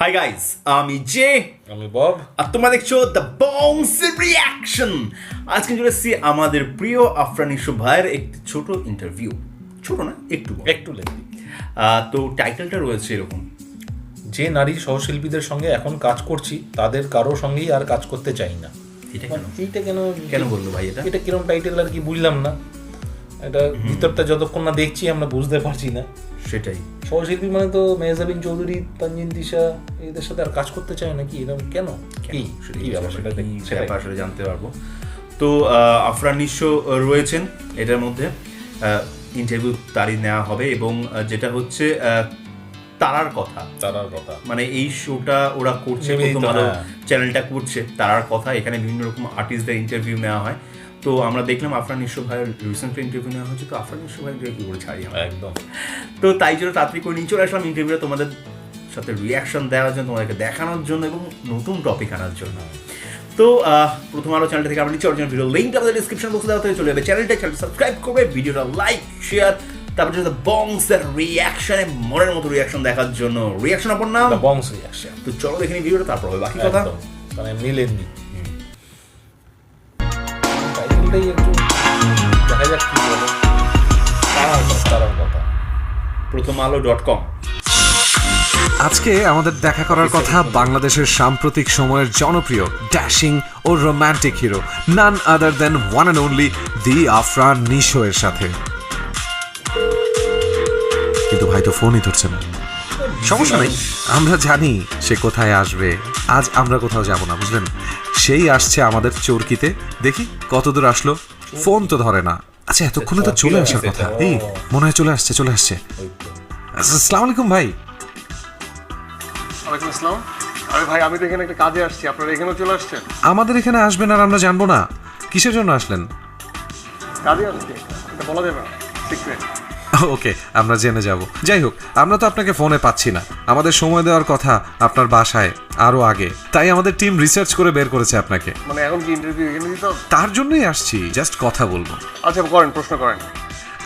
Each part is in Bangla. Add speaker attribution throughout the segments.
Speaker 1: হাই গাইস আমি জে।
Speaker 2: আমি বব।
Speaker 1: আর তোমরা দেখছ দ্য বংস রিয়াকশন আজকে চলে এসেছি আমাদের প্রিয় আফরান ইসু ভাইয়ের একটি ছোট ইন্টারভিউ ছোট না একটু।
Speaker 2: একটু লেখি
Speaker 1: তো টাইটেলটা রয়েছে এরকম।
Speaker 2: যে নারী সহশিল্পীদের সঙ্গে এখন কাজ করছি তাদের কারও সঙ্গেই আর কাজ করতে চাই না।
Speaker 1: এটা কেন?
Speaker 2: এইটা কেন
Speaker 1: কেন বলল ভাই এটা?
Speaker 2: এটা কিরম টাইটেল আর কি বুঝলাম না। এটা ভিতরটা যতক্ষণ না দেখছি আমরা বুঝতে পারছি না।
Speaker 1: সেটাই।
Speaker 2: সহশিল্পী মানে তো মেহজাবিন চৌধুরী তানজিন দিশা এদের সাথে আর কাজ করতে চায় নাকি এরকম কেন? কি? সেটা
Speaker 1: সেটা জানতে পারব। তো আফরান নিঃস্ব রয়েছেন এটার মধ্যে। ইন্টারভিউ তারই নেওয়া হবে এবং যেটা হচ্ছে তারার কথা।
Speaker 2: তারার কথা।
Speaker 1: মানে এই শোটা ওরা করছে। চ্যানেলটা করছে তারার কথা। এখানে বিভিন্ন রকম আর্টিস্টদের ইন্টারভিউ নেওয়া হয়। তো আমরা দেখলাম আফরান নিঃস্ব ভাইয়ের রিসেন্টলি ইন্টারভিউ নেওয়া হয়েছে তো আফরান নিঃস্ব ভাই ইন্টারভিউ করে ছাড়ি
Speaker 2: একদম।
Speaker 1: তো তাই জন্য তাড়াতাড়ি করে নিয়ে চলে আসলাম ইন্টারভিউটা তোমাদের সাথে রিয়াকশন দেওয়ার জন্য তোমাদেরকে দেখানোর জন্য এবং নতুন টপিক আনার জন্য। তো প্রথম আলো চ্যানেল থেকে আমরা নিচে অরিজিনাল ভিডিও লিঙ্কটা আমাদের ডিসক্রিপশন বক্সে দেওয়া থেকে চলে যাবে। চ্যানেলটা চ্যানেল সাবস্ক্রাইব করবে ভিডিওটা লাইক শেয়ার তারপর যদি বংস এর রিয়াকশনে মনের মতো রিয়াকশন দেখার জন্য। রিয়াকশন আপনার নাম
Speaker 2: বংস রিয়াকশন
Speaker 1: তো চলো দেখে ভিডিওটা তারপর হবে বাকি কথা।
Speaker 2: মানে মিলেননি একটু দেখা যাক বলে।
Speaker 1: প্রথম আলো ডট কম
Speaker 3: আজকে আমাদের দেখা করার কথা বাংলাদেশের সাম্প্রতিক সময়ের জনপ্রিয় dashing O romantic hero none other than one and only the Afran Nisho এর সাথে। কিন্তু ভাই তো ফোনই ধরছে না। সমস্যা নেই, আমরা জানি সে কোথায় আসবে, আজ আমরা কোথাও যাব না, বুঝলেন? সেই আসছে আমাদের চরকিতে। দেখি কতদূর আসলো। ফোন তো ধরে না। আচ্ছা এতক্ষণে তো চলে আসার কথা। এই মনে হয় চলে আসছে চলে আসছে। আসসালামু আলাইকুম ভাই।
Speaker 4: ওয়ালাইকুম আসসালাম। আরে ভাই আমি তো এখানে একটা কাজে আসছি। আপনারা এখানেও চলে আসছেন?
Speaker 3: আমাদের এখানে আসবেন আর আমরা জানব না। কিসের জন্য আসলেন?
Speaker 4: কাজে আসছি। এটা বলা যাবে না। সিক্রেট
Speaker 3: ওকে আমরা জেনে যাব। যাই হোক আমরা তো আপনাকে ফোনে পাচ্ছি না। আমাদের সময় দেওয়ার কথা আপনার বাসায় আরও আগে। তাই আমাদের টিম রিসার্চ করে বের করেছে আপনাকে।
Speaker 4: মানে এখন কি ইন্টারভিউ এখানে দিতে হবে?
Speaker 3: তার জন্যই আসছি জাস্ট কথা বলব।
Speaker 4: আচ্ছা করেন প্রশ্ন করেন।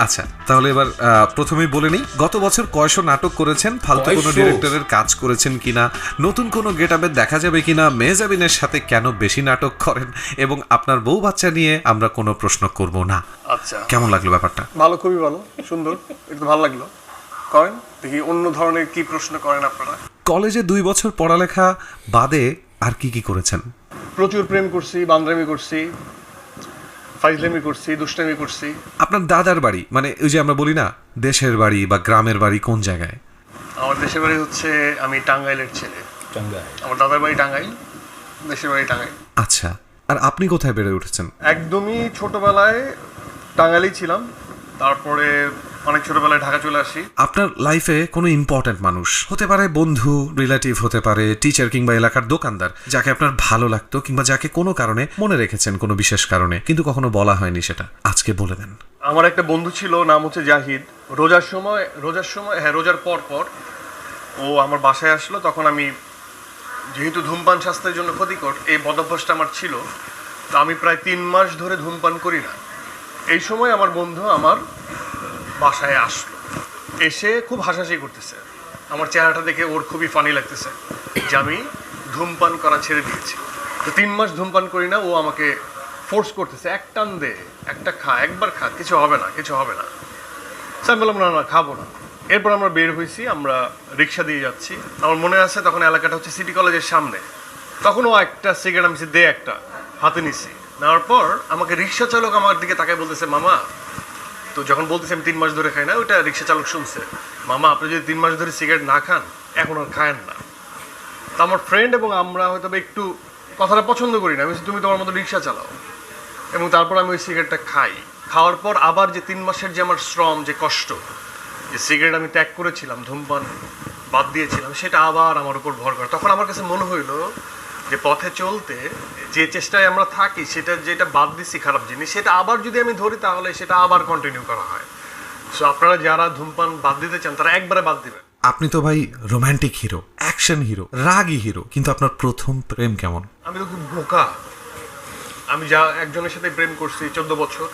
Speaker 3: আচ্ছা তাহলে এবার প্রথমেই বলে নিই গত বছর কয়শো নাটক করেছেন ফালতু কোনো ডিরেক্টরের কাজ করেছেন কিনা নতুন কোনো গেট দেখা যাবে কিনা মেহজাবিনের সাথে কেন বেশি নাটক করেন এবং আপনার বউ বাচ্চা নিয়ে আমরা কোনো প্রশ্ন করব না।
Speaker 4: আচ্ছা।
Speaker 3: কেমন লাগল ব্যাপারটা?
Speaker 4: ভালো খুবই ভালো সুন্দর একটু ভালো লাগল। করেন দেখি অন্য ধরনের কি প্রশ্ন করেন আপনারা।
Speaker 3: কলেজে দুই বছর পড়ালেখা বাদে আর কি কি করেছেন?
Speaker 4: প্রচুর প্রেম করছি বান্দ্রামি করছি ফাইজলামি করছি দুষ্টামি করছি।
Speaker 3: আপনার দাদার বাড়ি মানে ওই যে আমরা বলি না দেশের বাড়ি বা গ্রামের বাড়ি কোন জায়গায়?
Speaker 4: আমার দেশের বাড়ি হচ্ছে আমি টাঙ্গাইলের ছেলে।
Speaker 2: টাঙ্গাইল।
Speaker 4: আমার দাদার বাড়ি টাঙ্গাইল দেশের বাড়ি টাঙ্গাইল।
Speaker 3: আচ্ছা আর আপনি কোথায় বেড়ে উঠেছেন?
Speaker 4: একদমই ছোটবেলায় টাঙ্গাইলেই ছিলাম তারপরে অনেক ছোটবেলায় ঢাকা চলে আসি।
Speaker 3: আপনার লাইফে কোনো ইম্পর্ট্যান্ট মানুষ? হতে পারে বন্ধু রিলেটিভ হতে পারে টিচার কিংবা এলাকার দোকানদার যাকে আপনার ভালো লাগতো কিংবা যাকে কোনো কারণে মনে রেখেছেন কোনো বিশেষ কারণে কিন্তু কখনো বলা হয়নি সেটা। আজকে বলে দেন।
Speaker 4: আমার একটা বন্ধু ছিল নাম হচ্ছে জাহিদ। রোজার সময় রোজার সময় হ্যাঁ রোজার পর পর ও আমার বাসায় আসলো তখন আমি যেহেতু ধূমপান স্বাস্থ্যের জন্য ক্ষতিকর এই বদভ্যাসটা আমার ছিল তো আমি প্রায় তিন মাস ধরে ধূমপান করি না। এই সময় আমার বন্ধু আমার বাসায় আসলো। এসে খুব হাসাহাসি করতেছে। আমার চেহারাটা দেখে ওর খুবই ফানি লাগতেছে যে আমি ধূমপান করা ছেড়ে দিয়েছি। তো তিন মাস ধূমপান করি না, ও আমাকে ফোর্স করতেছে, এক টান দে, একটা খা, একবার খা, কিছু হবে না, কিছু হবে না। আমি বললাম, না না, খাব না। এরপর আমরা বের হয়েছি, আমরা রিক্সা দিয়ে যাচ্ছি। আমার মনে আছে তখন এলাকাটা হচ্ছে সিটি কলেজের সামনে। তখন ও একটা সিগারেট, আমি দে একটা, হাতে নিছি। নেওয়ার পর আমাকে রিক্সা চালক আমার দিকে তাকায় বলতেছে, মামা তো যখন বলতেছি আমি তিন মাস ধরে খাই না, ওইটা রিক্সা চালক শুনছে। মামা, আপনি যদি তিন মাস ধরে সিগারেট না খান, এখন আর খায়েন না। তো আমার ফ্রেন্ড এবং আমরা হয়তো একটু কথাটা পছন্দ করি না। আমি তুমি তোমার মতো রিক্সা চালাও। এবং তারপর আমি ওই সিগারেটটা খাই। খাওয়ার পর আবার যে তিন মাসের যে আমার শ্রম, যে কষ্ট, যে সিগারেট আমি ত্যাগ করেছিলাম, ধূমপান বাদ দিয়েছিলাম, সেটা আবার আমার উপর ভর করে। তখন আমার কাছে মনে হইল যে পথে চলতে যে চেষ্টায় আমরা থাকি সেটা যেটা বাদ দিচ্ছি খারাপ জিনিস সেটা আবার যদি আমি ধরি তাহলে সেটা আবার কন্টিনিউ করা হয়। সো আপনারা যারা ধূমপান বাদ দিতে চান তারা একবারে বাদ দিবেন।
Speaker 3: আপনি তো ভাই রোমান্টিক হিরো অ্যাকশন হিরো রাগী হিরো কিন্তু আপনার প্রথম প্রেম কেমন?
Speaker 4: আমি তো খুব বোকা। আমি যা একজনের সাথে প্রেম করছি চোদ্দ বছর।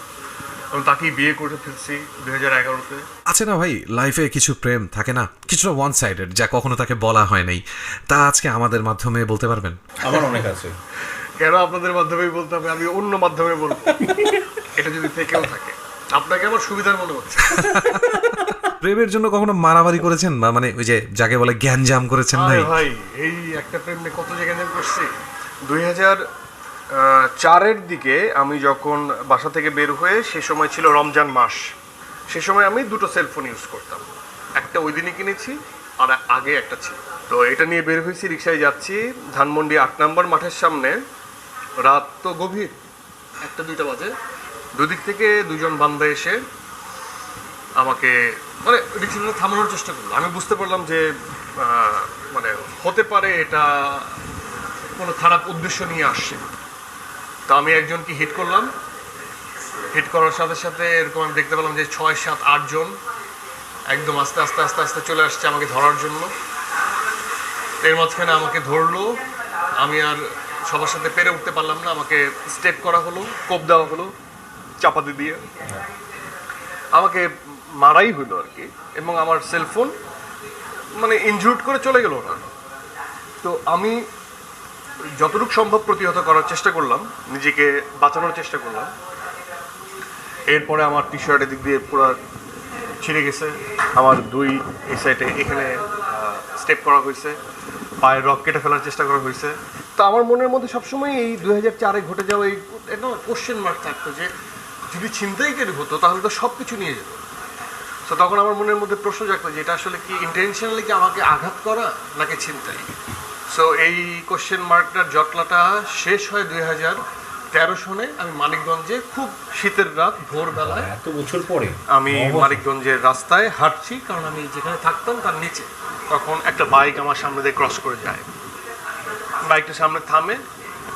Speaker 4: আমি তাকেই বিয়ে করে ফেলছি দুই হাজার এগারোতে।
Speaker 3: আছে না ভাই লাইফে কিছু প্রেম থাকে না কিছুটা ওয়ান সাইডেড যা কখনো তাকে বলা হয় নাই। তা আজকে আমাদের মাধ্যমে বলতে পারবেন?
Speaker 1: আমার অনেক আছে।
Speaker 4: কেন আপনাদের মাধ্যমেই বলতে হবে? আমি অন্য মাধ্যমে বলব। এটা যদি থেকেও থাকে। আপনাকে আমার সুবিধার মনে হচ্ছে।
Speaker 3: প্রেমের জন্য কখনো মারামারি করেছেন? বা মানে ওই যে যাকে বলে জ্ঞানজাম করেছেন
Speaker 4: আরে
Speaker 3: নাই?
Speaker 4: ভাই এই একটা প্রেম নিয়ে কত জায়গায় করছি? দুই হাজার চারের দিকে আমি যখন বাসা থেকে বের হয়ে সে সময় ছিল রমজান মাস, সে সময় আমি দুটো সেলফোন ইউজ করতাম। একটা ওই দিনই কিনেছি, আর আগে একটা ছিল। তো এটা নিয়ে বের হয়েছি, রিক্সায় যাচ্ছি, ধানমন্ডি আট নম্বর মাঠের সামনে। রাত তো গভীর, একটা দুইটা বাজে। দুদিক থেকে দুজন বান্ধা এসে আমাকে মানে রিক্সাটা থামানোর চেষ্টা করল। আমি বুঝতে পারলাম যে মানে হতে পারে এটা কোনো খারাপ উদ্দেশ্য নিয়ে আসছে তো আমি একজনকে হিট করলাম। হিট করার সাথে সাথে এরকম আমি দেখতে পেলাম যে ছয়, সাত আটজন একদম আস্তে আস্তে আস্তে আস্তে চলে আসছে আমাকে ধরার জন্য। এর মাঝখানে আমাকে ধরলো। আমি আর সবার সাথে পেরে উঠতে পারলাম না। আমাকে স্টেপ করা হলো, কোপ দেওয়া হলো, চাপাতি দিয়ে। আমাকে মারাই হলো আর কি, এবং আমার সেলফোন মানে ইনজুর্ড করে চলে গেল না তো আমি যতটুকু সম্ভব প্রতিহত করার চেষ্টা করলাম, নিজেকে বাঁচানোর চেষ্টা করলাম। এরপরে আমার টি শার্টের দিক দিয়ে পুরো ছিঁড়ে গেছে। আমার দুই এই সাইডে এখানে স্টেপ করা হয়েছে। পায়ের রক কেটে ফেলার চেষ্টা করা হয়েছে। তো আমার মনের মধ্যে সবসময় এই দুই হাজার চারে ঘটে যাওয়া এই একটা কোশ্চেন মার্ক থাকতো যে, যদি ছিনতাইকারী হতো, তাহলে তো সব কিছু নিয়ে যেত। তো তখন আমার মনের মধ্যে প্রশ্ন জাগতো যে, এটা আসলে কি ইন্টেনশনালি কি আমাকে আঘাত করা, নাকি ছিনতাই? সো এই কোশ্চেন মার্কটার জটলাটা শেষ হয় দুই হাজার তেরো সনে। আমি মানিকগঞ্জে খুব শীতের রাত ভোরবেলায়।
Speaker 1: এত বছর পরে?
Speaker 4: আমি মানিকগঞ্জের রাস্তায় হাঁটছি কারণ আমি যেখানে থাকতাম তার নিচে। তখন একটা বাইক আমার সামনে দিয়ে ক্রস করে যায়। বাইকটা সামনে থামে।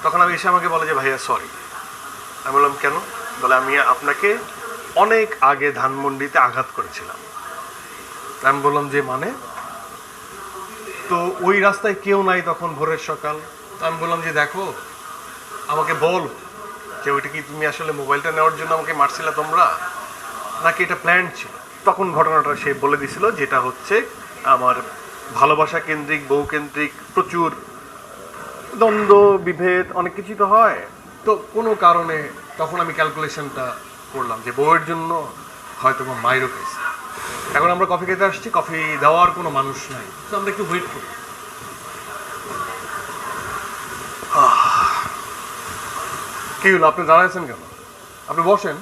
Speaker 4: তখন আমি এসে আমাকে বলে যে ভাইয়া সরি আমি বললাম কেন? বলে আমি আপনাকে অনেক আগে ধানমন্ডিতে আঘাত করেছিলাম। আমি বললাম যে মানে? তো ওই রাস্তায় কেউ নাই তখন ভোরের সকাল। তো আমি বললাম যে, দেখো, আমাকে বল যে ওইটা কি তুমি আসলে মোবাইলটা নেওয়ার জন্য আমাকে মারছিলে তোমরা? নাকি এটা প্ল্যান ছিল? তখন ঘটনাটা সে বলে দিছিল, যেটা হচ্ছে আমার ভালোবাসা কেন্দ্রিক, বউ কেন্দ্রিক প্রচুর দ্বন্দ্ব, বিভেদ, অনেক কিছু তো হয়। তো কোনো কারণে তখন আমি ক্যালকুলেশনটা করলাম যে বউয়ের জন্য হয়তো বা মাইরও খাইছে। এখন আমরা কফি খেতে আসছি কফি দেওয়ার কোনো মানুষ নাই। তো আমরা একটু ওয়েট করি। কি হলো আপনি দাঁড়াইছেন কেন? আপনি বসেন।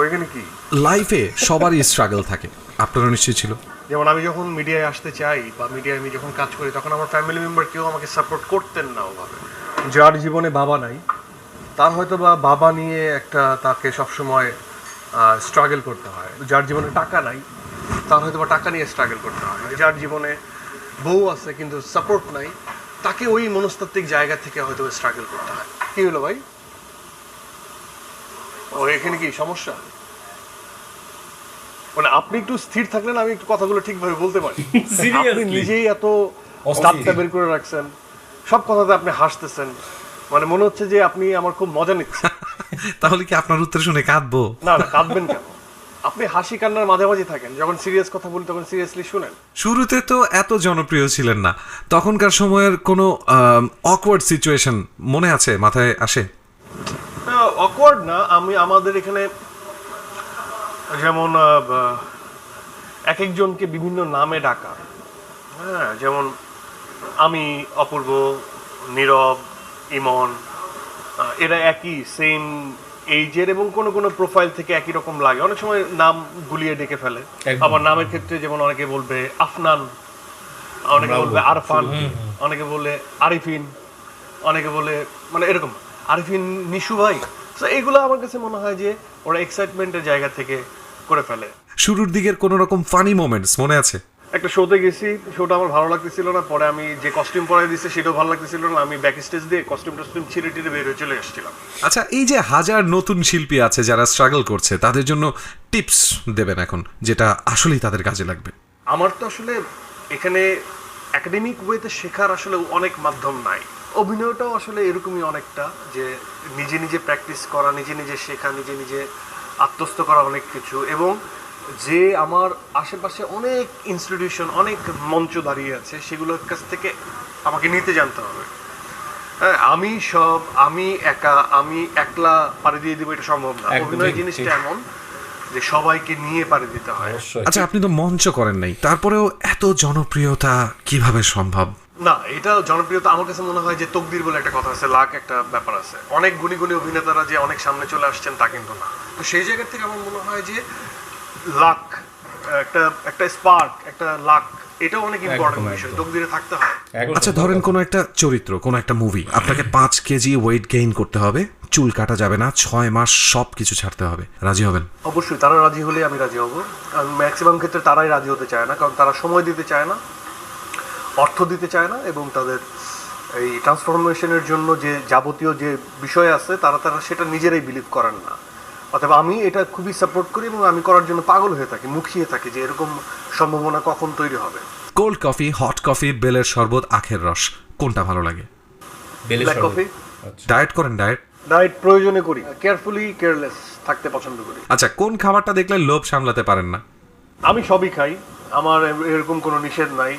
Speaker 4: ওইখানে কি?
Speaker 3: লাইফে সবারই স্ট্রাগল থাকে। আপনারও নিশ্চয়ই ছিল।
Speaker 4: যেমন আমি যখন মিডিয়ায় আসতে চাই বা মিডিয়ায় আমি যখন কাজ করি তখন আমার ফ্যামিলি মেম্বার কেউ আমাকে সাপোর্ট করতেন না ওভাবে। যার জীবনে বাবা নাই তার হয়তো বা বাবা নিয়ে একটা তাকে সবসময় স্ট্রাগল করতে হয়। যার জীবনে টাকা নাই তার হয়তো বা টাকা নিয়ে স্ট্রাগল করতে হয়। যার জীবনে বউ আছে কিন্তু সাপোর্ট নাই তাকে ওই মনস্তাত্ত্বিক জায়গা থেকে হয়তো স্ট্রাগল করতে হয়। কি হলো ভাই? ও এখানে কি সমস্যা? মানে আপনি একটু স্থির থাকলেন আমি একটু কথাগুলো ঠিকভাবে বলতে পারি? আপনি নিজেই এত। দাঁতটা বের করে রাখছেন সব কথাতে আপনি হাসতেছেন। মানে মনে হচ্ছে যে আপনি আমার খুব মজা নিচ্ছেন।
Speaker 3: তাহলে কি আপনার উত্তর শুনে কাঁদবো?
Speaker 4: না না কাঁদবেন কেন? আপনি হাসি কান্নার মাঝামাঝি থাকেন যখন সিরিয়াস কথা বলি তখন সিরিয়াসলি শুনেন।
Speaker 3: শুরুতে তো এত জনপ্রিয় ছিলেন না। তখনকার সময়ের কোনো অকওয়ার্ড সিচুয়েশন মনে আছে মাথায় আসে?
Speaker 4: অকওয়ার্ড না আমি আমাদের এখানে যেমন এক একজনকে বিভিন্ন নামে ডাকা। হ্যাঁ যেমন আমি অপূর্ব নীরব ইমন এরা একই সেম এইজের এবং কোনো কোনো প্রোফাইল থেকে একই রকম লাগে। অনেক সময় নাম গুলিয়ে ডেকে ফেলে। আবার নামের ক্ষেত্রে যেমন অনেকে বলবে আফনান অনেকে বলবে আরফান অনেকে বলে আরিফিন অনেকে বলে মানে এরকম আরিফিন নিশু ভাই। তো এগুলো আমার কাছে মনে হয় যে ওরা এক্সাইটমেন্টের জায়গা থেকে করে ফেলে।
Speaker 3: শুরুর দিকের কোনো রকম ফানি মোমেন্টস মনে আছে?
Speaker 4: একটা শোতে গেছি শোটা আমার ভালো লাগতেছিল না পরে আমি যে কস্টিউম পরাই দিচ্ছে সেটাও ভালো লাগতেছিল না আমি ব্যাক স্টেজ দিয়ে কস্টিউম টস্টিউম ছিঁড়ে টিড়ে বের হয়ে চলে এসেছিলাম
Speaker 3: আচ্ছা এই যে হাজার নতুন শিল্পী আছে যারা স্ট্রাগল করছে তাদের জন্য টিপস দেবেন এখন যেটা আসলেই তাদের কাজে লাগবে।
Speaker 4: আমার তো আসলে এখানে একাডেমিক ওয়েতে শেখার আসলে অনেক মাধ্যম নাই। অভিনয়টাও আসলে এরকমই অনেকটা যে নিজে নিজে প্র্যাকটিস করা নিজে নিজে শেখা নিজে নিজে আত্মস্থ করা অনেক কিছু এবং যে আমার আশেপাশে অনেক ইনস্টিটিউশন অনেক মঞ্চ দাঁড়িয়ে আছে সেগুলোর কাছ থেকে আমাকে নিতে জানতে হবে। হ্যাঁ আমি সব আমি একা আমি একলা পাড়ি দিয়ে দিব এটা সম্ভব না। অভিনয় জিনিসটা এমন যে সবাইকে নিয়ে পাড়ি দিতে হয়।
Speaker 3: আচ্ছা আপনি তো মঞ্চ করেন নাই তারপরেও এত জনপ্রিয়তা কীভাবে সম্ভব?
Speaker 4: না এটা জনপ্রিয়তা আমার কাছে মনে হয় যে তকদির বলে একটা কথা আছে লাখ একটা ব্যাপার আছে। অনেক গুণী গুণী অভিনেতারা যে অনেক সামনে চলে আসছেন তা কিন্তু না। তো সেই জায়গা থেকে আমার মনে হয় যে লাক একটা একটা স্পার্ক একটা লাক এটাও অনেক ইম্পর্টেন্ট বিষয়। তকদিরে থাকতে হয়।
Speaker 3: আচ্ছা ধরেন কোনো একটা চরিত্র কোনো একটা মুভি আপনাকে পাঁচ কেজি ওয়েট গেইন করতে হবে চুল কাটা যাবে না ছয় মাস সব কিছু ছাড়তে হবে। রাজি হবেন?
Speaker 4: অবশ্যই তারা রাজি হলে আমি রাজি হব। আর ম্যাক্সিমাম ক্ষেত্রে তারাই রাজি হতে চায় না কারণ তারা সময় দিতে চায় না অর্থ দিতে চায় না এবং তাদের এই ট্রান্সফরমেশনের জন্য যে যাবতীয় যে বিষয় আছে তারা তারা সেটা নিজেরাই বিলিভ করেন না। অথবা আমি এটা খুবই সাপোর্ট করি এবং আমি করার জন্য পাগল হয়ে থাকি মুখিয়ে থাকি যে এরকম সম্ভাবনা কখন তৈরি হবে।
Speaker 3: কোল্ড কফি হট কফি বেলের শরবত আখের রস কোনটা ভালো লাগে?
Speaker 4: ব্ল্যাক কফি
Speaker 2: আচ্ছা।
Speaker 3: ডায়েট করেন ডায়েট
Speaker 4: ডায়েট প্রয়োজনে করি কেয়ারফুলি কেয়ারলেস থাকতে পছন্দ করি।
Speaker 3: আচ্ছা কোন খাবারটা দেখলে লোভ সামলাতে পারেন না?
Speaker 4: আমি সবই খাই আমার এরকম কোনো নিষেধ নাই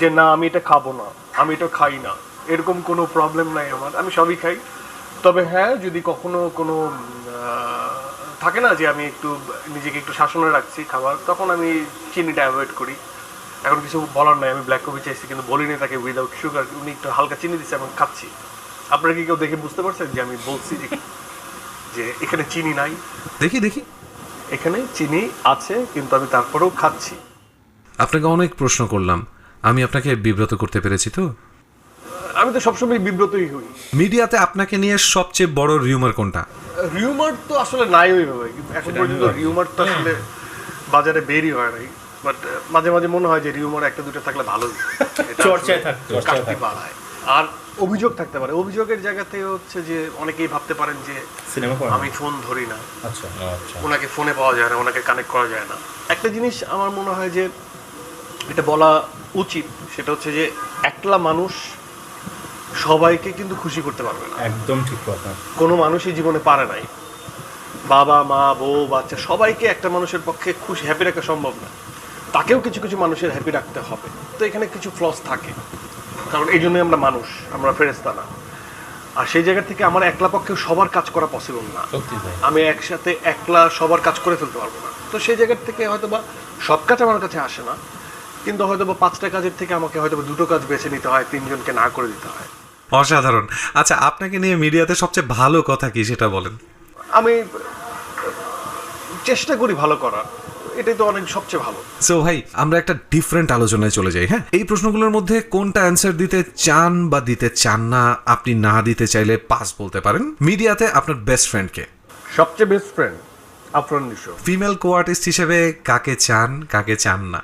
Speaker 4: যে না আমি এটা খাব না আমি এটা খাই না এরকম কোনো প্রবলেম নাই আমার আমি সবই খাই। তবে হ্যাঁ যদি কখনো কোনো থাকে না যে আমি একটু নিজেকে একটু শাসনে রাখছি খাবার তখন আমি চিনিটা অ্যাভয়েড করি। এখন কিছু বলার নাই আমি ব্ল্যাক কফি চাইছি কিন্তু বলিনি তাকে উইদাউট সুগার উনি একটু হালকা চিনি দিচ্ছে এবং খাচ্ছি। আপনারা কি কেউ দেখে বুঝতে পারছেন যে আমি বলছি যে যে এখানে চিনি নাই?
Speaker 3: দেখি দেখি।
Speaker 4: এখানে চিনি আছে কিন্তু আমি তারপরেও খাচ্ছি।
Speaker 3: আপনাকে অনেক প্রশ্ন করলাম। আমি আপনাকে বিব্রত করতে পেরেছি তো?
Speaker 4: আমি তো সবসময় বিব্রতই হই।
Speaker 3: মিডিয়াতে আপনাকে নিয়ে সবচেয়ে বড় রিউমার কোনটা?
Speaker 4: রিউমার তো আসলে নাই ওইভাবে কিন্তু এখন পর্যন্ত রিউমার তো আসলে বাজারে বেরই হয় নাই। বাট মাঝে মাঝে মনে হয় যে রিউমার একটা দুটো থাকলে ভালো। এটা
Speaker 1: চর্চায়
Speaker 4: আসলে
Speaker 1: থাকতো।
Speaker 4: কাটতি
Speaker 2: থাকতো।
Speaker 4: আর অভিযোগ থাকতে পারে। অভিযোগের জায়গাতে হচ্ছে যে অনেকেই ভাবতে পারেন যে
Speaker 1: সিনেমা
Speaker 4: আমি ফোন ধরি না।
Speaker 2: আচ্ছা আচ্ছা।
Speaker 4: ওনাকে ফোনে পাওয়া যায় না ওনাকে কানেক্ট করা যায় না। একটা জিনিস আমার মনে হয় যে এটা বলা উচিত সেটা হচ্ছে যে একলা মানুষ সবাইকে কিন্তু খুশি করতে পারবে না।
Speaker 1: একদম ঠিক কথা।
Speaker 4: কোনো মানুষই জীবনে পারে নাই। বাবা মা বউ বাচ্চা সবাইকে একটা মানুষের পক্ষে খুশি হ্যাপি রাখা সম্ভব না। তাকেও কিছু কিছু মানুষের হ্যাপি রাখতে হবে। তো এখানে কিছু ফ্লস থাকে। কারণ এই জন্যই আমরা মানুষ আমরা ফেরেস্তা না। আর সেই জায়গা থেকে আমার একলা পক্ষেও সবার কাজ করা পসিবল না। আমি একসাথে একলা সবার কাজ করে ফেলতে পারব না। তো সেই জায়গার থেকে হয়তো বা সব কাজ আমার কাছে আসে না। কিন্তু হয়তো বা পাঁচটা কাজের থেকে আমাকে হয়তো বা দুটো কাজ বেছে নিতে হয় তিনজনকে না করে দিতে হয়।
Speaker 3: অসাধারণ। আচ্ছা আপনাকে নিয়ে মিডিয়াতে সবচেয়ে ভালো কথা কি সেটা বলেন?
Speaker 4: আমি চেষ্টা করি ভালো করার। এটাই তো অনেক সবচেয়ে ভালো।
Speaker 3: সো ভাই আমরা একটা ডিফারেন্ট আলোচনায় চলে যাই হ্যাঁ? এই প্রশ্নগুলোর মধ্যে কোনটা অ্যান্সার দিতে চান বা দিতে চান না আপনি না দিতে চাইলে পাস বলতে পারেন। মিডিয়াতে আপনার বেস্ট ফ্রেন্ডকে
Speaker 4: সবচেয়ে best friend Afran Nisho.
Speaker 3: Female co artist হিসেবে কাকে চান কাকে চান না?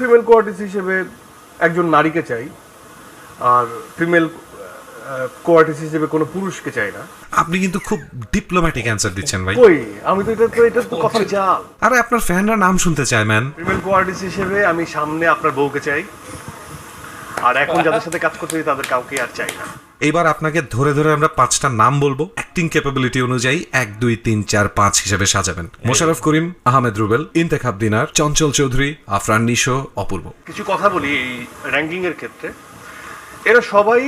Speaker 4: ফিমেল কোয়ার্টিস্ট হিসেবে একজন নারীকে চাই আর ফিমেল কোয়ার্টিস্ট হিসেবে কোনো পুরুষকে চাই না।
Speaker 3: আপনি কিন্তু খুব ডিপ্লোম্যাটিক অ্যান্সার দিচ্ছেন ভাই।
Speaker 4: কই? আমি তো এটা তো এটা তো কথা জাল।
Speaker 3: আরে আপনার ফ্যানরা নাম শুনতে চায় ম্যান
Speaker 4: ফিমেল হিসেবে আমি সামনে আপনার বউকে চাই। আর এখন যাদের সাথে কাজ করতে তাদের কাউকে আর চাই না।
Speaker 3: এবার আপনাকে ধরে ধরে আমরা পাঁচটা নাম বলব। অ্যাক্টিং ক্যাপাবিলিটি অনুযায়ী এক দুই তিন চার পাঁচ হিসেবে সাজাবেন। মোশাররফ করিম আহমেদ রুবেল ইন্তেখাব দিনার চঞ্চল চৌধুরী আফরান নিশো অপূর্ব।
Speaker 4: কিছু কথা বলি এই র্যাঙ্কিং এর ক্ষেত্রে। এরা সবাই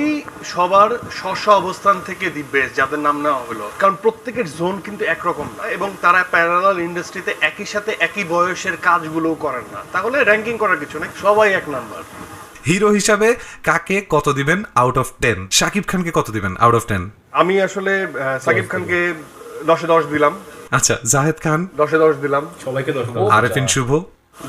Speaker 4: সবার স্ব স্ব অবস্থান থেকে দি বেস্ট যাদের নাম নেওয়া হলো। কারণ প্রত্যেকের জোন কিন্তু একরকম না এবং তারা প্যারালাল ইন্ডাস্ট্রিতে একই সাথে একই বয়সের কাজগুলোও করেন না। তাহলে র্যাঙ্কিং করার কিছু নেই সবাই এক নাম্বার
Speaker 3: হিরো হিসাবে কাকে কত দিবেন আউট অফ টেন শাকিব খানকে কত দিবেন আউট অফ টেন
Speaker 4: আমি আসলে আহ, সাকিব খানকে দশে দশ দিলাম।
Speaker 3: আচ্ছা জাহেদ খান?
Speaker 4: দশে দশ দিলাম।
Speaker 1: সবাইকে দশ
Speaker 3: আরেফিন শুভ?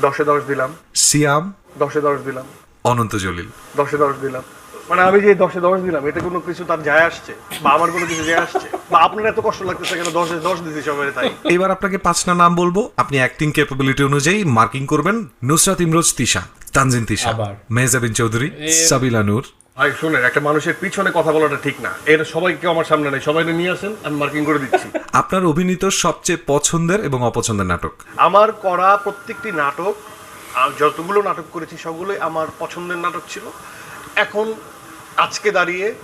Speaker 4: দশে দশ দিলাম।
Speaker 3: সিয়াম?
Speaker 4: দশে দশ দিলাম।
Speaker 3: অনন্ত জলিল?
Speaker 4: দশে দশ দিলাম। মানে আমি যে দশে দশ দিলাম এটা কোনো কিছু তার যায় আসছে? বা আমার কোনো কিছু যায় আসছে? বা আপনার এত কষ্ট লাগতেছে কেন দশে দশ দিতে সবাই তাই?
Speaker 3: এবার আপনাকে পাঁচটা নাম বলব। আপনি অ্যাক্টিং ক্যাপাবিলিটি অনুযায়ী মার্কিং করবেন নুসরাত ইমরোজ তিশা তানজিন তিশা মেহজাবিন চৌধুরী সাবিলা নূর।
Speaker 4: ভাই শুনেন একটা মানুষের পিছনে কথা বলাটা ঠিক না। এটা সবাইকে আমার সামনে নেই। সবাই নিয়ে আসেন আমি মার্কিং করে দিচ্ছি।
Speaker 3: আপনার অভিনীত সবচেয়ে পছন্দের এবং অপছন্দের নাটক?
Speaker 4: আমার করা প্রত্যেকটি নাটক আর যতগুলো নাটক করেছি সবগুলোই আমার পছন্দের নাটক ছিল। এখন আজকে দাঁড়িয়ে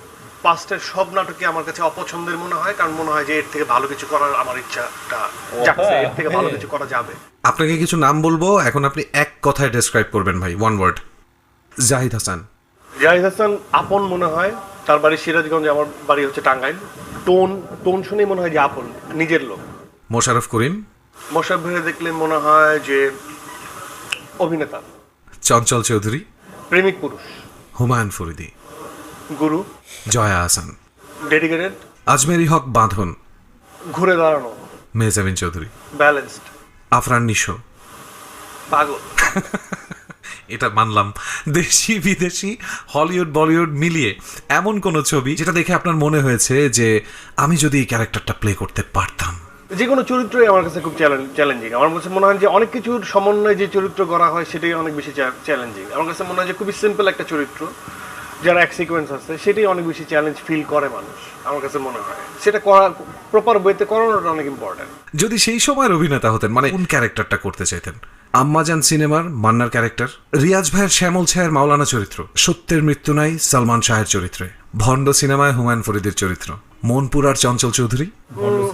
Speaker 4: পাস্টের সব নাটকই আমার কাছে অপছন্দের মনে হয় কারণ মনে হয় যে এর থেকে ভালো কিছু করার আমার ইচ্ছাটা যাচ্ছে এর থেকে ভালো কিছু করা যাবে।
Speaker 3: আপনাকে কিছু নাম বলব এখন আপনি এক কথায় ডেসক্রাইব করবেন ভাই ওয়ান ওয়ার্ড জাহিদ হাসান।
Speaker 4: জাহিদ হাসান আপন মনে হয় তার বাড়ি সিরাজগঞ্জে আমার বাড়ি হচ্ছে টাঙ্গাইল। টোন টোন শুনে মনে হয় যে আপন নিজের লোক।
Speaker 3: মোশারফ করিম।
Speaker 4: মোশারফ ভাইয়া দেখলে মনে হয় যে অভিনেতা।
Speaker 3: চঞ্চল চৌধুরী।
Speaker 4: প্রেমিক পুরুষ।
Speaker 3: হুমায়ুন ফরিদি।
Speaker 4: গুরু।
Speaker 3: জয়া হাসান
Speaker 4: ডেডিকেটেড
Speaker 3: আজমেরি হক বাঁধন।
Speaker 4: ঘুরে দাঁড়ানো।
Speaker 3: মেহজাবিন চৌধুরী।
Speaker 4: ব্যালেন্সড
Speaker 3: আফরান নিশো।
Speaker 4: পাগল।
Speaker 3: এটা মানলাম। দেশি বিদেশি হলিউড বলিউড মিলিয়ে এমন কোনো ছবি যেটা দেখে আপনার মনে হয়েছে যে আমি যদি এই ক্যারেক্টারটা প্লে করতে পারতাম।
Speaker 4: যে কোনো চরিত্রই আমার কাছে খুব চ্যালেঞ্জিং। আমার কাছে মনে হয় যে অনেক কিছুর সমন্বয়ে যে চরিত্র করা হয় সেটাই অনেক বেশি চ্যালেঞ্জিং। আমার কাছে মনে হয় যে খুবই সিম্পল একটা চরিত্র। যার এক সিকোয়েন্স আছে সেটাই অনেক বেশি চ্যালেঞ্জ ফিল করে মানুষ আমার কাছে মনে হয়। সেটা করা প্রপার বইতে করানোটা অনেক ইম্পর্টেন্ট
Speaker 3: যদি সেই সময়ের অভিনেতা হতেন মানে কোন ক্যারেক্টারটা করতে চাইতেন? আম্মাজান সিনেমার মান্নার ক্যারেক্টার রিয়াজ ভাইয়ের শ্যামল ছায়ের মাওলানা চরিত্র সত্যের মৃত্যু নাই সালমান শাহের চরিত্রে ভণ্ড সিনেমায় হুমায়ুন ফরিদের চরিত্র মনপুরার চঞ্চল চৌধুরী?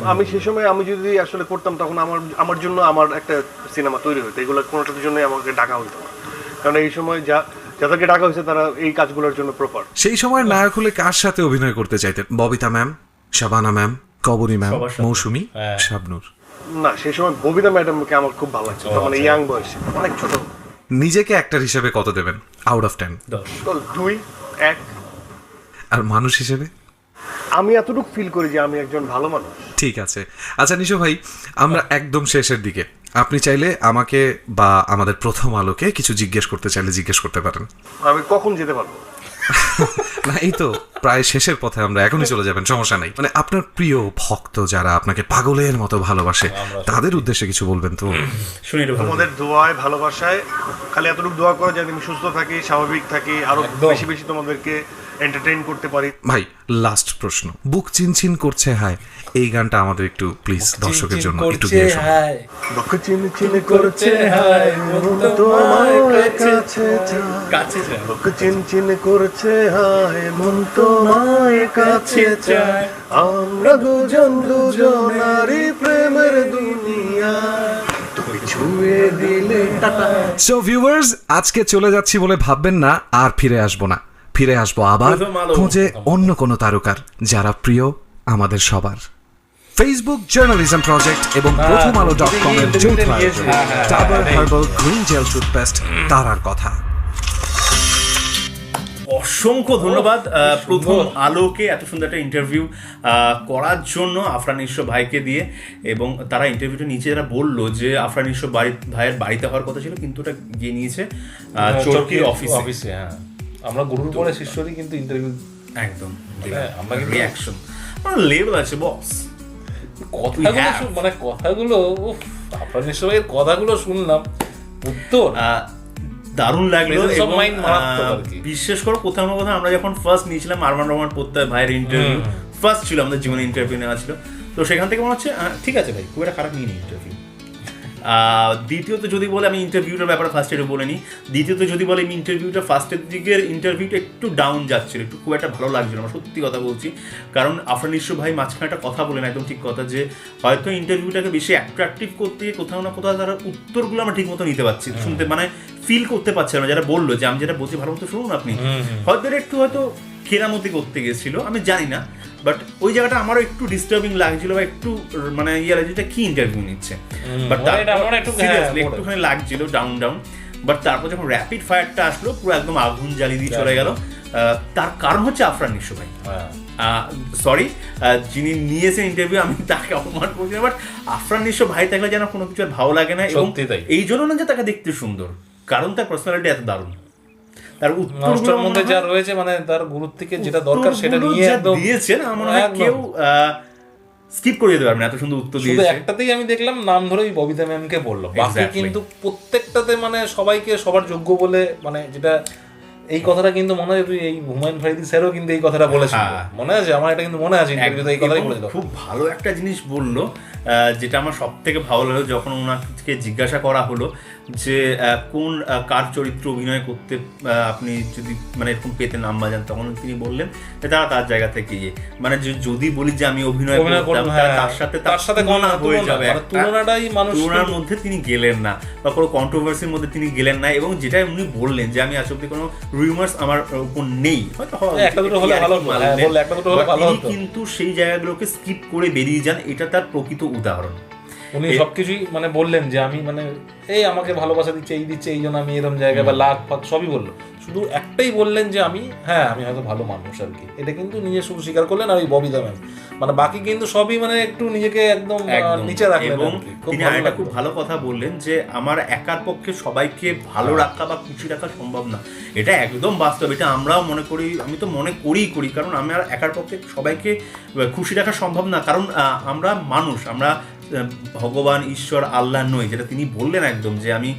Speaker 4: আমি সেই সময় আমি যদি আসলে করতাম তখন আমার আমার জন্য আমার একটা সিনেমা তৈরি হতো। এগুলো কোনোটার জন্যই আমাকে ডাকা হতো না। কারণ এই সময় যা যাদেরকে ডাকা হয়েছে তারা এই কাজগুলোর জন্য প্রপার
Speaker 3: সেই সময়ের নায়ক হলে কার সাথে অভিনয় করতে চাইতেন? Bobita ma'am Shabana ma'am Kabori ma'am. Moushumi
Speaker 2: হ্যাঁ।
Speaker 3: শাবনুর।
Speaker 4: না সেই সময় ববিতা ম্যাডামকে আমার খুব ভালো লাগছে। মানে ইয়াং বয়সে। অনেক ছোট।
Speaker 3: নিজেকে অ্যাক্টর হিসেবে কত দেবেন? আউট অফ টেন
Speaker 4: দুই এক।
Speaker 3: আর মানুষ হিসেবে?
Speaker 4: আমি এতটুকু ফিল করি যে আমি একজন ভালো মানুষ।
Speaker 3: ঠিক আছে। আচ্ছা নিশো ভাই আমরা একদম শেষের দিকে। আপনি চাইলে আমাকে বা আমাদের প্রথম আলোকে কিছু জিজ্ঞেস করতে চাইলে জিজ্ঞেস করতে পারেন।
Speaker 4: আমি কখন যেতে পারব?
Speaker 3: না এই তো প্রায় শেষের পথে আমরা এখনই চলে যাবেন সমস্যা নাই। মানে আপনার প্রিয় ভক্ত যারা আপনাকে পাগলের মতো ভালোবাসে তাদের উদ্দেশ্যে কিছু বলবেন তো?
Speaker 1: শুনি
Speaker 4: তোমাদের দোয়ায় ভালোবাসায় খালি এতটুকু দোয়া করো যাতে আমি সুস্থ থাকি স্বাভাবিক থাকি
Speaker 2: আরও
Speaker 4: বেশি বেশি তোমাদেরকে এন্টারটেইন করতে পারি।
Speaker 3: ভাই লাস্ট প্রশ্ন। বুক চিনচিন করছে হায়। এই গানটা আমাদের একটু প্লিজ দর্শকের জন্য একটু গিয়ে শোনান।
Speaker 2: হায়।
Speaker 4: দুঃখ চিন চিন করছে
Speaker 2: হায়।
Speaker 4: মন তোমার কাছে
Speaker 1: কাছে।
Speaker 4: বুক চিন চিন করছে হায়। মন তোমার কাছে চায় আমরা দুজন দুজনারই প্রেমের দুনিয়া।
Speaker 3: সো ভিউয়ার্স আজকে চলে যাচ্ছি বলে ভাববেন না আর ফিরে আসব না। ফিরে আসব আবার। খোঁজে অন্য কোনো তারকার যারা প্রিয় আমাদের সবার। ফেসবুক জার্নালিজম প্রজেক্ট এবং প্রথম আলো ডট কম এর যৌথ
Speaker 2: হ্যাঁ, হ্যাঁ,
Speaker 3: ডাবল
Speaker 2: হ্যাঁ,
Speaker 3: হার্বাল গ্রিন জেল টুথপেস্ট তারার কথা।
Speaker 1: অসংখ্য ধন্যবাদ আহ, প্রথম আলোকে এত সুন্দর একটা ইন্টারভিউ করার জন্য আফরান ঈশ্বর ভাইকে দিয়ে। এবং তারা ইন্টারভিউটা নিচে যারা বলল যে আফরান ঈশ্বর বাড়ি ভাইয়ের বাড়িতে হওয়ার কথা ছিল কিন্তু ওটা গিয়ে নিয়েছে আহ, চরকির অফিসে
Speaker 2: অফিসে হ্যাঁ। আমরা গুরুর পরে শিষ্যরই কিন্তু ইন্টারভিউ
Speaker 1: একদম
Speaker 2: হ্যাঁ, আমরা কিন্তু-
Speaker 1: রিয়াকশন লেভেল আছে বস
Speaker 2: কথাগুলো মানে কথাগুলো আপনার নিশ্চয়ের কথাগুলো শুনলাম উত্তর।
Speaker 1: দারুণ লাগল এবং বিশেষ করে কোথাও না কোথাও আমরা যখন ফার্স্ট নিয়েছিলাম আরমান রহমান প্রত্যয় ভাইয়ের ইন্টারভিউ ফার্স্ট ছিল আমাদের জীবনে ইন্টারভিউ নেওয়া ছিল। তো সেখান থেকে মনে হচ্ছে ঠিক আছে ভাই খুব একটা খারাপ নিয়ে ইন্টারভিউ দ্বিতীয়ত যদি বলে আমি ইন্টারভিউটার ব্যাপারে ফার্স্ট এডে বলে নিই। দ্বিতীয়ত যদি বলে আমি ইন্টারভিউটা ফার্স্টের দিকের ইন্টারভিউটা একটু ডাউন যাচ্ছিল একটু খুব একটা ভালো লাগছিল না সত্যি কথা বলছি। কারণ আফরান ইসু ভাই মাঝখানে একটা কথা বলেন একদম ঠিক কথা যে হয়তো ইন্টারভিউটাকে বেশি অ্যাট্রাকটিভ করতে গিয়ে কোথাও না কোথাও তারা উত্তরগুলো আমরা ঠিক মতো নিতে পারছি শুনতে মানে ফিল করতে পারছে না। যারা বলল যে আমি যেটা বলছি ভালো মতো শুনুন আপনি। হয়তো একটু হয়তো কেরামতি করতে গেছিল আমি জানি না। বাট ওই জায়গাটা আমারও একটু ডিস্টার্বিং লাগছিল বা একটু মানে ইয়ে লাগছিল যে কি ইন্টারভিউ নিচ্ছে। বাট
Speaker 2: আমার একটু- হ্যাঁ,
Speaker 1: সিরিয়াসলি একটুখানি লাগছিল ডাউন ডাউন বাট তারপর যখন র্যাপিড ফায়ারটা আসলো পুরো একদম আগুন জ্বালিয়ে দিয়ে চলে গেল। আহ, তার কারণ হচ্ছে আফরান নিশো ভাই।
Speaker 2: হ্যাঁ।
Speaker 1: সরি যিনি নিয়েছেন ইন্টারভিউ আমি তাকে অপমান করছি বাট আফরান নিশো ভাই থাকলে যেন কোনো কিছু আর ভালো লাগে না। এবং এই জন্য না যে তাকে দেখতে সুন্দর কারণ তার পার্সোনালিটি এত দারুণ। তার
Speaker 2: মধ্যে যা রয়েছে মানে তার থেকে যেটা দরকার সেটা নিয়ে একদম
Speaker 1: দিয়েছে না মনে হয় কেউ স্কিপ করে দিতে পারবে না এত সুন্দর উত্তর
Speaker 2: শুধু একটাতেই আমি দেখলাম নাম ধরে ওই ববিতা ম্যামকে বলল। বাকি কিন্তু প্রত্যেকটাতে মানে সবাইকে সবার যোগ্য বলে মানে যেটা এই কথাটা কিন্তু মনে হয় তুই এই হুমায়ুন ফারিদি স্যারও কিন্তু এই কথাটা বলেছিল।
Speaker 1: হ্যাঁ।
Speaker 2: মনে আছে? আমার এটা কিন্তু মনে আছে ইন্টারভিউতে এই কথাই বলেছিল।
Speaker 1: খুব ভালো একটা জিনিস বলল আহ, যেটা আমার সব থেকে ভালো লাগল যখন ওনাকে জিজ্ঞাসা করা হলো যে কোন কার চরিত্র অভিনয় করতে আপনি যদি মানে এরকম পেতে নাম বাজান তখন তিনি বললেন যে তারা তার জায়গা থেকে ইয়ে মানে যদি বলি যে আমি অভিনয় করতাম
Speaker 2: হ্যাঁ।
Speaker 1: তার সাথে
Speaker 2: তার সাথে
Speaker 1: তুলনা হয়ে যাবে
Speaker 2: মানে তুলনাটাই মানুষ
Speaker 1: তুলনার মধ্যে তিনি গেলেন না বা কোনো কন্ট্রোভার্সির মধ্যে তিনি গেলেন না এবং যেটা উনি বললেন যে আমি আসলে কোনো রিউমার্স আমার উপর নেই হয়তো
Speaker 2: হ্যাঁ, একটা দুটো হলে ভালো
Speaker 1: ইয়ার্কি
Speaker 2: হতো।
Speaker 1: মারলেন।
Speaker 2: হ্যাঁ, বললে একটা দুটো হলে ভালো
Speaker 1: কিন্তু সেই জায়গাগুলোকে স্কিপ করে বেরিয়ে যান এটা তার প্রকৃত উদাহরণ
Speaker 2: উনি সবকিছুই মানে বললেন যে আমি মানে এই আমাকে ভালোবাসা দিচ্ছে এই দিচ্ছে এই জন্য আমি এরকম জায়গায় বা লাখ ফাক সবই বলল। শুধু একটাই বললেন যে আমি হ্যাঁ আমি হয়তো ভালো মানুষ আর কি। এটা কিন্তু নিজে শুধু স্বীকার করলেন আর ওই ববি দামেন মানে বাকি কিন্তু সবই মানে একটু নিজেকে একদম। নিচে রাখলেন
Speaker 1: এবং তিনি
Speaker 2: ভালো
Speaker 1: আরেকটা খুব ভালো কথা বললেন যে আমার একার পক্ষে সবাইকে ভালো
Speaker 2: হ্যাঁ।
Speaker 1: রাখা বা খুশি রাখা সম্ভব না। এটা একদম বাস্তব। এটা আমরাও মনে করি আমি তো মনে করিই করি কারণ আমি আর একার পক্ষে সবাইকে খুশি রাখা সম্ভব না। কারণ আমরা মানুষ আমরা ভগবান ঈশ্বর আল্লাহ নই যেটা তিনি বললেন একদম যে আমি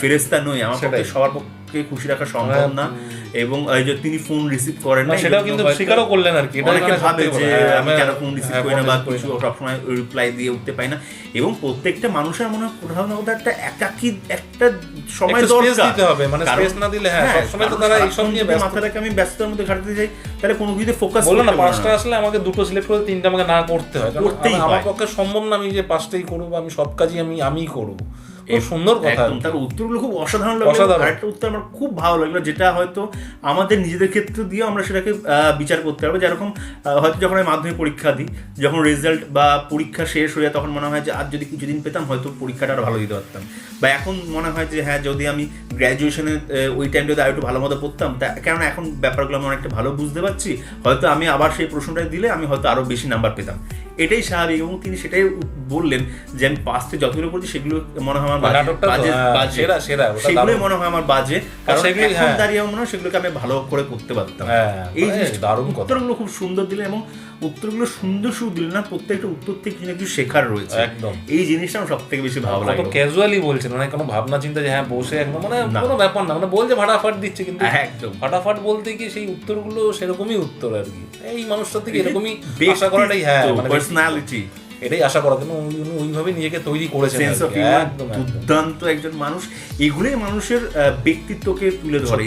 Speaker 1: ফেরেস্তা নই। আমার পক্ষে সবার পক্ষে খুশি রাখা সম্ভব না। এবং এই যে তিনি ফোন রিসিভ করেন
Speaker 2: না, সেটাও কিন্তু স্বীকারও করলেন আর কি
Speaker 1: অনেকে
Speaker 2: মানে
Speaker 1: ভাবে যে
Speaker 2: হ্যাঁ,
Speaker 1: আমি
Speaker 2: আমি-
Speaker 1: কেন ফোন রিসিভ
Speaker 2: হ্যাঁ,
Speaker 1: করি না বা কিছু। সবসময় রিপ্লাই দিয়ে উঠতে পাই না। এবং প্রত্যেকটা মানুষের মনে হয় কোথাও না কোথাও একটা একাকি একটা সময় দরকার।
Speaker 2: দিতে হবে, মানে space না দিলে হ্যাঁ, সবসময় তো তারা এইসব নিয়ে ব্যস্ত।
Speaker 1: মাথাটাকে আমি ব্যস্ততার মধ্যে ঘাটতে যাই তাহলে কোনো কিছুতে ফোকাস
Speaker 2: বলল না পাঁচটা আসলে আমাকে দুটো সিলেক্ট করে তিনটা আমাকে না করতে হয় কারণ আমার পক্ষে সম্ভব না আমি যে পাঁচটাই করব আমি সব কাজই আমি আমিই করব। সুন্দর কথা
Speaker 1: একদম তার উত্তরগুলো খুব অসাধারণ লাগল। আরেকটা উত্তর আমার খুব ভালো লাগল যেটা হয়তো আমাদের নিজেদের ক্ষেত্রে দিয়ে আমরা সেটাকে বিচার করতে পারব। যেরকম হয়তো যখন আমি মাধ্যমিক পরীক্ষা দিই যখন রেজাল্ট বা পরীক্ষা শেষ হয়ে তখন মনে হয় যে আর যদি কিছুদিন পেতাম হয়তো পরীক্ষাটা আরও ভালো দিতে পারতাম। বা এখন মনে হয় যে হ্যাঁ যদি আমি গ্র্যাজুয়েশনে ওই টাইম যদি আর একটু ভালো মতো পড়তাম তা কেননা এখন ব্যাপারগুলো আমি অনেকটা ভালো বুঝতে পারছি। হয়তো আমি আবার সেই প্রশ্নটা দিলে আমি হয়তো আরও বেশি নাম্বার পেতাম। এটাই স্বাভাবিক এবং তিনি সেটাই বললেন যে আমি পাঁচতে যতগুলো করছি সেগুলো মনে হয় আমার বাজে- বাজে
Speaker 2: হ্যাঁ,
Speaker 1: সেগুলোই মনে হয় আমার বাজে কারণ এখন
Speaker 2: হ্যাঁ।
Speaker 1: দাঁড়িয়ে মনে হয় সেগুলোকে আমি ভালো করে করতে পারতাম
Speaker 2: হ্যাঁ,
Speaker 1: এই
Speaker 2: জিনিস
Speaker 1: জিনিসটা
Speaker 2: দারুণ কথা।
Speaker 1: উত্তরগুলো খুব সুন্দর দিলেন এবং উত্তরগুলো সুন্দর সুর দিল না প্রত্যেকটা উত্তর থেকে কিছু না কিছু শেখার রয়েছে।
Speaker 2: একদম।
Speaker 1: এই জিনিসটা আমার সব থেকে বেশি ভালো লাগে।
Speaker 2: ক্যাজুয়ালি বলছে মানে কোনো ভাবনা চিন্তা যে হ্যাঁ বসে একদম মানে কোনো ব্যাপার না মানে বলছে ফাটাফাট দিচ্ছে কিন্তু
Speaker 1: একদম।
Speaker 2: ফাটাফাট বলতে কি সেই উত্তরগুলো সেরকমই উত্তর আর কি। এই মানুষটার থেকে এরকমই আশা করাটাই হ্যাঁ
Speaker 1: পার্সোনালিটি
Speaker 2: এটাই আশা করা কিন্তু উনি উনি ওইভাবে নিজেকে তৈরি করেছেন
Speaker 1: সেন্স
Speaker 2: আর
Speaker 1: অফ
Speaker 2: কি।
Speaker 1: হিউমার
Speaker 2: একদম একদম।
Speaker 1: দুর্দান্ত একজন মানুষ। এগুলোই মানুষের ব্যক্তিত্বকে তুলে ধরে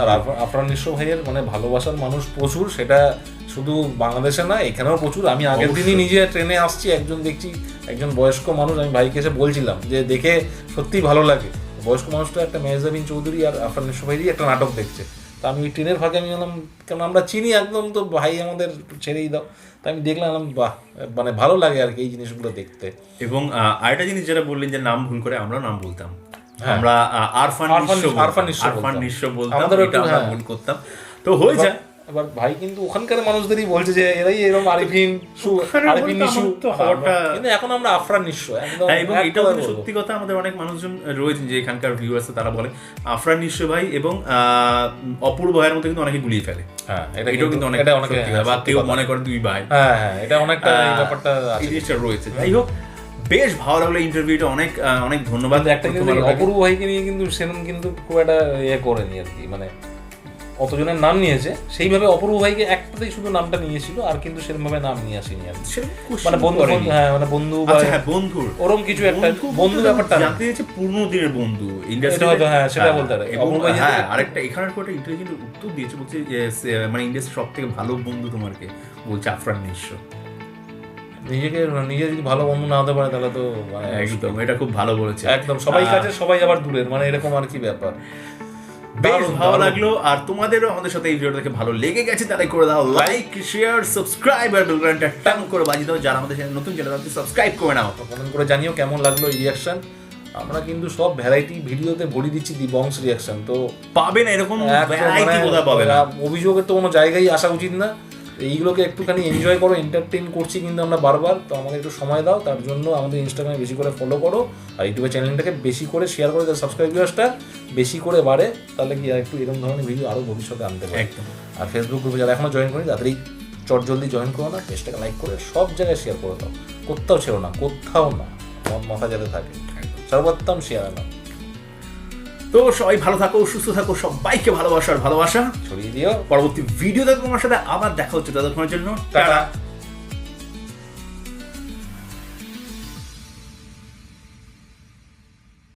Speaker 2: আর আফরান নিঃস্ব ভাইয়ের মানে ভালোবাসার মানুষ প্রচুর সেটা শুধু বাংলাদেশে না এখানেও প্রচুর। আমি আগের দিনই নিজে ট্রেনে আসছি একজন দেখছি একজন বয়স্ক মানুষ আমি ভাইকে এসে বলছিলাম যে দেখে সত্যি ভালো লাগে। বয়স্ক মানুষটা একটা মেহজাবিন চৌধুরী আর আফরান নিঃস্ব ভাইয়েরই একটা নাটক দেখছে। তা আমি ট্রেনের ফাঁকে আমি বললাম কেন আমরা চিনি একদম তো ভাই আমাদের ছেড়েই দাও তা আমি দেখলাম বাহ মানে ভালো লাগে আর কি এই জিনিসগুলো দেখতে
Speaker 1: এবং আরেকটা জিনিস যেটা বললেন যে নাম ভুল করে আমরা নাম বলতাম আমরা আহ, আরফান
Speaker 2: আরফান আরফান
Speaker 1: বলতাম।
Speaker 2: বলতাম।
Speaker 1: এটা আমরা
Speaker 2: হ্যাঁ।
Speaker 1: ভুল করতাম তো হয়ে যায়
Speaker 2: এবার ভাই কিন্তু ওখানকার মানুষদেরই বলছে যে এরাই এরকম আরিফিন সু আরিফিন নিশু।
Speaker 1: হওয়াটা-
Speaker 2: কিন্তু এখন আমরা আফরান একদম
Speaker 1: হ্যাঁ, এবং এটাও। সত্যি কথা আমাদের অনেক মানুষজন রয়েছেন যে এখানকার ভিউয়ার্স তারা বলে আফরান নিঃস্ব ভাই এবং অপূর্ব ভাইয়ের মধ্যে কিন্তু অনেকে গুলিয়ে ফেলে।
Speaker 2: হ্যাঁ এটা
Speaker 1: এটাও কিন্তু অনেক
Speaker 2: এটা অনেকে
Speaker 1: কথা। বা কেউ মনে করে দুই ভাই।
Speaker 2: হ্যাঁ হ্যাঁ এটা অনেকটা ব্যাপারটা
Speaker 1: এই জিনিসটা রয়েছে। যাই হোক বেশ ভালো লাগল ইন্টারভিউটা অনেক অনেক ধন্যবাদ
Speaker 2: একটা অপূর্ব ভাইকে নিয়ে কিন্তু সেরকম কিন্তু খুব একটা ইয়ে করেনি আর কি মানে অতজনের নাম নিয়েছে সেইভাবে অপূর্ব ভাইকে একটাতেই শুধু নামটা নিয়েছিল আর কিন্তু সেরকম ভাবে নাম নিয়ে আসেনি আর মানে বন্ধু হ্যাঁ মানে বন্ধু বা
Speaker 1: আচ্ছা হ্যাঁ বন্ধুর।
Speaker 2: ওরম কিছু একটা বন্ধু ব্যাপারটা
Speaker 1: জানতে চাইছে পুরনো দিনের বন্ধু
Speaker 2: এটা হয়তো হ্যাঁ, সেটা বলতে পারে।
Speaker 1: এবং
Speaker 2: অপূর্ব
Speaker 1: হ্যাঁ আরেকটা এখানের একটা ইন্টারভিউ উত্তর দিয়েছে বলছে যে, মানে ইন্ডিয়ার সব থেকে ভালো বন্ধু তোমারকে বলছে আফরান নিঃস্ব
Speaker 2: নিজেকে নিজে যদি ভালো বন্ধু না হতে পারে তাহলে তো মানে
Speaker 1: একদম এটা খুব ভালো বলেছে।
Speaker 2: একদম সবাই কাছে সবাই আবার দূরের মানে এরকম আর কি ব্যাপার।
Speaker 1: বেশ ভালো লাগল। আর তোমাদেরও আমাদের সাথে এই ভিডিওটা দেখে ভালো লেগে গেছে তাহলে করে দাও লাইক শেয়ার সাবস্ক্রাইব আর বেল বাটনটা টাং করে বাজিয়ে দাও যারা আমাদের নতুন চ্যানেল আছে সাবস্ক্রাইব করে নাও।
Speaker 2: কমেন্ট করে জানিও কেমন লাগল এই রিয়াকশন আমরা কিন্তু সব ভ্যারাইটি ভিডিওতে ভরি দিচ্ছি দি বংশ রিয়াকশন তো
Speaker 1: পাবে না এরকম ভ্যারাইটি
Speaker 2: মানে
Speaker 1: কোথাও পাবে না।
Speaker 2: অভিযোগের তো কোনো জায়গায় আসা উচিত না। এইগুলোকে একটুখানি এনজয় করো এন্টারটেন করছি কিন্তু আমরা বারবার তো আমাদের একটু সময় দাও তার জন্য আমাদের ইনস্টাগ্রামে বেশি করে ফলো করো আর ইউটিউবে চ্যানেলটাকে বেশি করে শেয়ার করে তার সাবস্ক্রাইবার্সটা বেশি করে বাড়ে তাহলে কি আর একটু এরকম ধরনের ভিডিও আরও ভবিষ্যতে আনতে পারে। আর ফেসবুক গ্রুপে যারা এখনও জয়েন করি তাড়াতাড়ি চট জলদি জয়েন করো না পেজটাকে লাইক করে সব জায়গায় শেয়ার করে দাও। কোথাও ছেড়ো না কোথাও না মন মাথা যাতে থাকে। সর্বোত্তম শেয়ার না
Speaker 1: তো সবাই ভালো থাকো সুস্থ থাকো সবাইকে ভালোবাসার ভালোবাসা।
Speaker 2: ছড়িয়ে দিও।
Speaker 1: পরবর্তী ভিডিওতে তোমার সাথে আবার দেখা হচ্ছে ততক্ষণের জন্য।
Speaker 2: টাটা।
Speaker 1: টাটা।